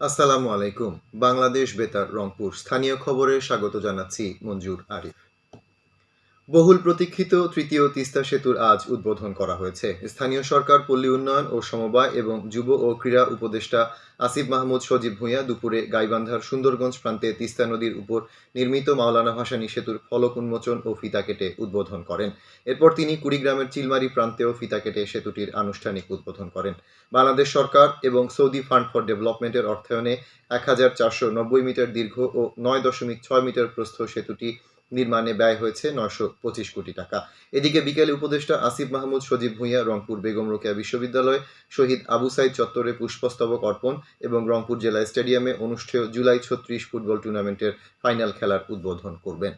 আসসালামু আলাইকুম। বাংলাদেশ বেতার রংপুর। স্থানীয় খবরে স্বাগত জানাচ্ছি মঞ্জুর আরিফ। বহুল প্রতীক্ষিত তৃতীয় তিস্তা সেতুর আজ উদ্বোধন করা হয়েছে। স্থানীয় সরকার, পল্লী উন্নয়ন ও সমবায় এবং যুব ও ক্রীড়া উপদেষ্টা আসিফ মাহমুদ সজীব ভূঁইয়া দুপুরে গাইবান্ধার সুন্দরগঞ্জ প্রান্তে তিস্তা নদীর উপর নির্মিত মাওলানা ভাসানী সেতুর ফলক উন্মোচন ও ফিতা কেটে উদ্বোধন করেন। এরপর তিনি কুড়িগ্রামের চিলমারি প্রান্তেও ফিতা কেটে সেতুটির আনুষ্ঠানিক উদ্বোধন করেন। বাংলাদেশ সরকার এবং সৌদি ফান্ড ফর ডেভেলপমেন্টের অর্থায়নে এক হাজার চারশো নব্বই মিটার দীর্ঘ ও নয় দশমিক ছয় মিটার প্রস্থ সেতুটি নির্মাণে ব্যয় হয়েছে নয়শো পঁচিশ কোটি টাকা। এদিকে বিকেলে উপদেষ্টা আসিফ মাহমুদ, সজীব ভূঁইয়া, রংপুর বেগম রোকেয়া বিশ্ববিদ্যালয়, শহীদ আবু সাইদ চত্বরে পুষ্পস্তবক অর্পণ এবং রংপুর জেলা স্টেডিয়ামে অনুষ্ঠেয় জুলাই ছত্রিশ ফুটবল টুর্নামেন্টের ফাইনাল খেলার উদ্বোধন করবেন।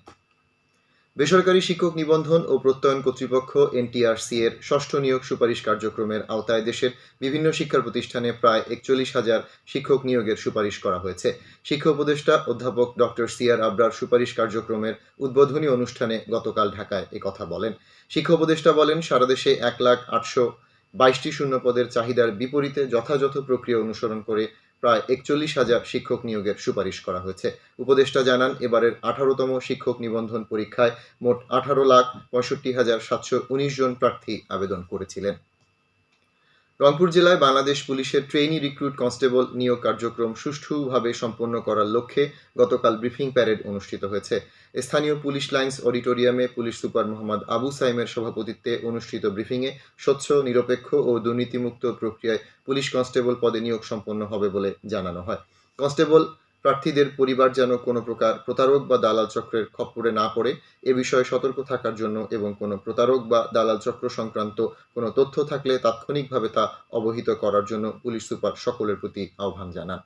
বেসরকারি শিক্ষক নিবন্ধন ও প্রত্যয়ন কর্তৃপক্ষ এনটিআরসি এর ষষ্ঠ নিয়োগ সুপারিশ কার্যক্রমের আওতায় দেশের বিভিন্ন শিক্ষা প্রতিষ্ঠানে প্রায় একচল্লিশ হাজার শিক্ষক নিয়োগের সুপারিশ করা হয়েছে। শিক্ষা উপদেষ্টা অধ্যাপক ডক্টর সিআর আবরার সুপারিশ কার্যক্রমের উদ্বোধনী অনুষ্ঠানে গতকাল ঢাকায় কথা বলেন। শিক্ষা উপদেষ্টা বলেন, সারা দেশে এক লাখ আটশো বাইশটি শূন্য পদের চাহিদার বিপরীতে যথাযথ প্রক্রিয়া অনুসরণ করে প্রায় একচল্লিশ হাজার শিক্ষক নিয়োগের সুপারিশ করা হয়েছে। উপদেষ্টা জানান, এবারের আঠারোতম শিক্ষক নিবন্ধন পরীক্ষায় মোট আঠারো লাখ পঁয়ষট্টি হাজার সাতশো উনিশ জন প্রার্থী আবেদন করেছিলেন। রংপুর জেলায় বাংলাদেশ পুলিশের ট্রেনি রিক্রুট কনস্টেবল নিয়োগ কার্যক্রম সুষ্ঠুভাবে সম্পন্ন করার লক্ষ্যে গতকাল ব্রিফিং প্যারেড অনুষ্ঠিত হয়েছে। স্থানীয় পুলিশ লাইন্স অডিটোরিয়ামে পুলিশ সুপার মোহাম্মদ আবু সাইমের সভাপতিত্বে অনুষ্ঠিত ব্রিফিংয়ে স্বচ্ছ, নিরপেক্ষ ও দুর্নীতিমুক্ত প্রক্রিয়ায় পুলিশ কনস্টেবল পদে নিয়োগ সম্পন্ন হবে বলে জানানো হয়। কনস্টেবল প্রার্থীদের পরিবার যেন কোনো প্রকার প্রতারক বা দালাল চক্রের খপ্পরে না পড়ে, এ বিষয়ে সতর্ক থাকার জন্য এবং কোনো প্রতারক বা দালাল চক্র সংক্রান্ত কোনো তথ্য থাকলে তাৎক্ষণিকভাবে তা অবহিত করার জন্য পুলিশ সুপার সকলের প্রতি আহ্বান জানান।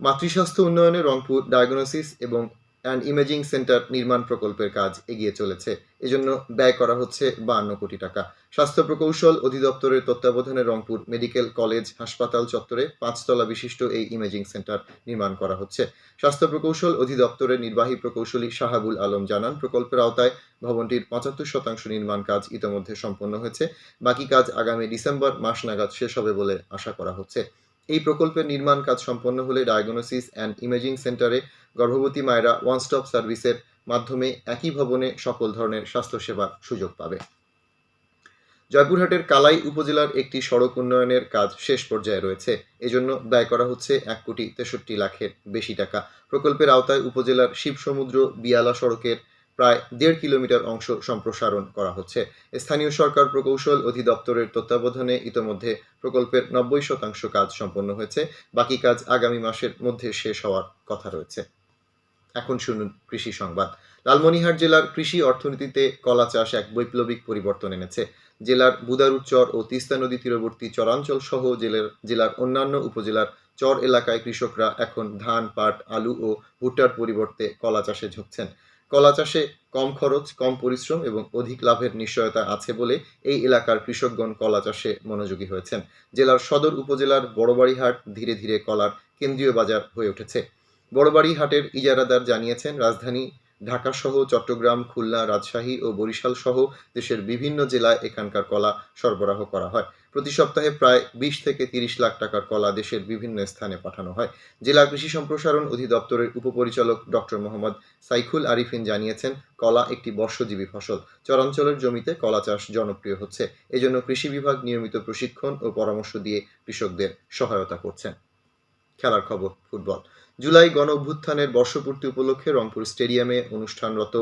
মাতৃস্বাস্থ্য উন্নয়নে রংপুর ডায়াগনোসিস এবং অ্যান্ড ইমেজিং সেন্টার নির্মাণ প্রকল্পের কাজ এগিয়ে চলেছে। এজন্য ব্যয় করা হচ্ছে বান্ন কোটি টাকা। স্বাস্থ্য প্রকৌশল অধিদপ্তরের তত্ত্বাবধানে রংপুর মেডিকেল কলেজ হাসপাতাল চত্বরে পাঁচতলা বিশিষ্ট এই ইমেজিং সেন্টার নির্মাণ করা হচ্ছে। স্বাস্থ্য প্রকৌশল অধিদপ্তরের নির্বাহী প্রকৌশলী শাহাবুল আলম জানান, প্রকল্পের আওতায় ভবনটির পঁচাত্তর শতাংশ নির্মাণ কাজ ইতোমধ্যে সম্পন্ন হয়েছে। বাকি কাজ আগামী ডিসেম্বর মাস নাগাদ শেষ হবে বলে আশা করা হচ্ছে। এই প্রকল্পের নির্মাণ কাজ সম্পন্ন হলে ডায়াগনোসিস অ্যান্ড ইমেজিং সেন্টারে গর্ভবতী মায়েরা ওয়ান স্টপ সার্ভিসের মাধ্যমে একই ভবনে সকল ধরনের স্বাস্থ্যসেবার সুযোগ পাবে। জয়পুরহাটের কালাই উপজেলার একটি সড়ক উন্নয়নের কাজ শেষ পর্যায়ে রয়েছে। এজন্য ব্যয় করা হচ্ছে এক কোটি তেষট্টি লাখের বেশি টাকা। প্রকল্পের আওতায় উপজেলার শিবসমুদ্র, বিয়ালা সড়কের প্রায় দেড় কিলোমিটার অংশ সম্প্রসারণ করা হচ্ছে। স্থানীয় সরকার প্রকৌশল অধিদপ্তরের তত্ত্বাবধানে ইতোমধ্যে প্রকল্পের নব্বই শতাংশ কাজ সম্পন্ন হয়েছে। বাকি কাজ আগামী মাসের মধ্যে শেষ হওয়ার কথা রয়েছে। এখন শুনুন কৃষি সংবাদ। লালমনিরহাট জেলার কৃষি অর্থনীতিতে কলা চাষ এক বৈপ্লবিক পরিবর্তন এনেছে। জেলার বুদারুচর ও তিস্তা নদী তীরবর্তী চরাঞ্চল সহ জেলার জেলার অন্যান্য উপজেলার চর এলাকায় কৃষকরা এখন ধান, পাট, আলু ও ভুট্টার পরিবর্তে কলা চাষে ঝুঁকছেন। কলা চাষে কম খরচ, কম পরিশ্রম এবং অধিক লাভের নিশ্চয়তা আছে বলে এই এলাকার কৃষকগণ কলা চাষে মনোযোগী হয়েছেন। জেলার সদর উপজেলার বড়বাড়িহাট ধীরে ধীরে কলার কেন্দ্রীয় বাজার হয়ে উঠেছে। বড়বাড়িহাটের ইজারাদার জানিয়েছেন, রাজধানী ঢাকা সহ চট্টগ্রাম, খুলনা, রাজশাহী ও বরিশাল সহ দেশের বিভিন্ন জেলায় এখানকার কলা সরবরাহ করা হয়। প্রতি সপ্তাহে প্রায় বিশ থেকে তিরিশ লাখ টাকার কলা দেশের বিভিন্ন স্থানে পাঠানো হয়। জেলা কৃষি সম্প্রসারণ অধিদপ্তরের উপপরিচালক ডক্টর মোহাম্মদ সাইখুল আরিফিন জানিয়েছেন, কলা একটি বর্ষজীবী ফসল। চরাঞ্চলের জমিতে কলা চাষ জনপ্রিয় হচ্ছে। এজন্য কৃষি বিভাগ নিয়মিত প্রশিক্ষণ ও পরামর্শ দিয়ে কৃষকদের সহায়তা করছেন। খেলার খবর, ফুটবল। জুলাই গণ অভ্যুত্থানের বর্ষপূর্তি উপলক্ষে রংপুর স্টেডিয়ামে অনুষ্ঠানরত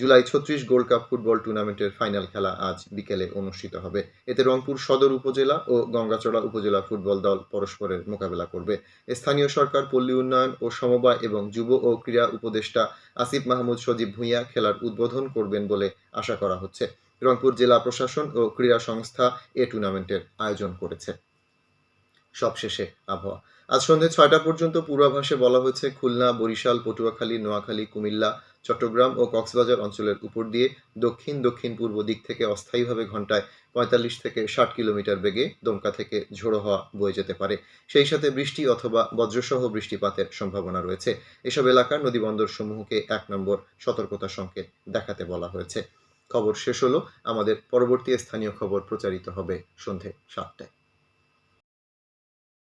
জুলাই ছত্রিশ গোল্ড কাপ ফুটবল টুর্নামেন্টের ফাইনাল খেলা আজ বিকেলে অনুষ্ঠিত হবে। এতে রংপুর সদর উপজেলা ও গঙ্গাচড়া উপজেলা ফুটবল দল পরস্পরের মোকাবেলা করবে। স্থানীয় সরকার, পল্লী উন্নয়ন ও সমবায় এবং যুব ও ক্রীড়া উপদেষ্টা আসিফ মাহমুদ সজীব ভূঁইয়া খেলার উদ্বোধন করবেন বলে আশা করা হচ্ছে। রংপুর জেলা প্রশাসন ও ক্রীড়া সংস্থা এ টুর্নামেন্টের আয়োজন করেছে। সবশেষে আবহাওয়া। আজ সন্ধ্যে ছয়টা পর্যন্ত পূর্বাভাসে বলা হয়েছে খুলনা, বরিশাল, পটুয়াখালী, নোয়াখালী, কুমিল্লা চট্টগ্রাম ও কক্সবাজার অঞ্চলের উপর দিয়ে দক্ষিণ দক্ষিণ, পূর্ব দিক থেকে অস্থায়ীভাবে ঘন্টায় পঁয়তাল্লিশ থেকে ষাট কিলোমিটার বেগে দমকা থেকে ঝোড়ো হওয়া বয়ে যেতে পারে। সেই সাথে বৃষ্টি অথবা বজ্রসহ বৃষ্টিপাতের সম্ভাবনা রয়েছে। এসব এলাকার নদীবন্দর সমূহকে এক নম্বর সতর্কতা সংকেত দেখাতে বলা হয়েছে। খবর শেষ হলো। আমাদের পরবর্তী স্থানীয় খবর প্রচারিত হবে সন্ধে সাতটায়।